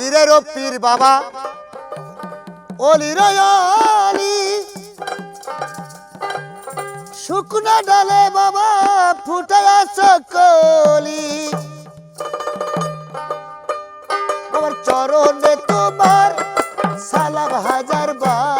পীরেরও পীর বাবা। অলি রয়ালি শুকনো ডালে বাবা ফুটায়া সকলি আমার চরণে তোমার সালাম হাজার বার।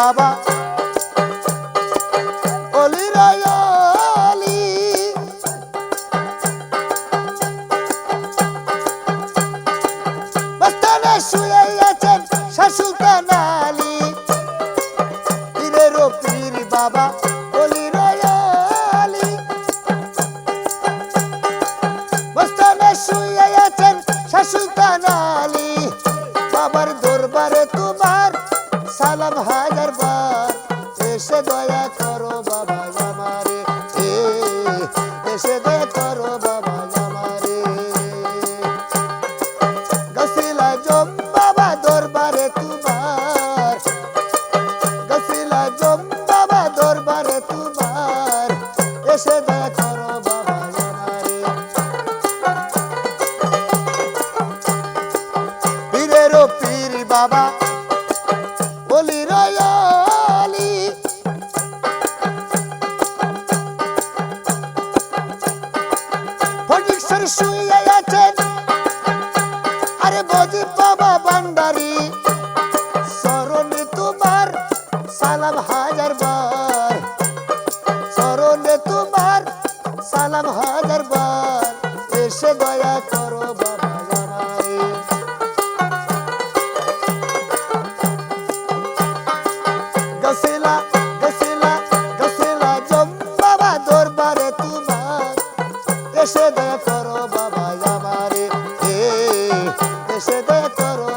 baba. সালাম হাজার বার এসে দয়া করো বাবা আমারে। এসে দয়া করো বাবা আমারে। গসিলা জম বাবা দরবারে তোমার। গসিলা জম বাবা দরবারে তোমার। এসে দয়া করো শুয়ে আছে দেশে দয়া করো বাবা আমারে। দেশে দয়া করো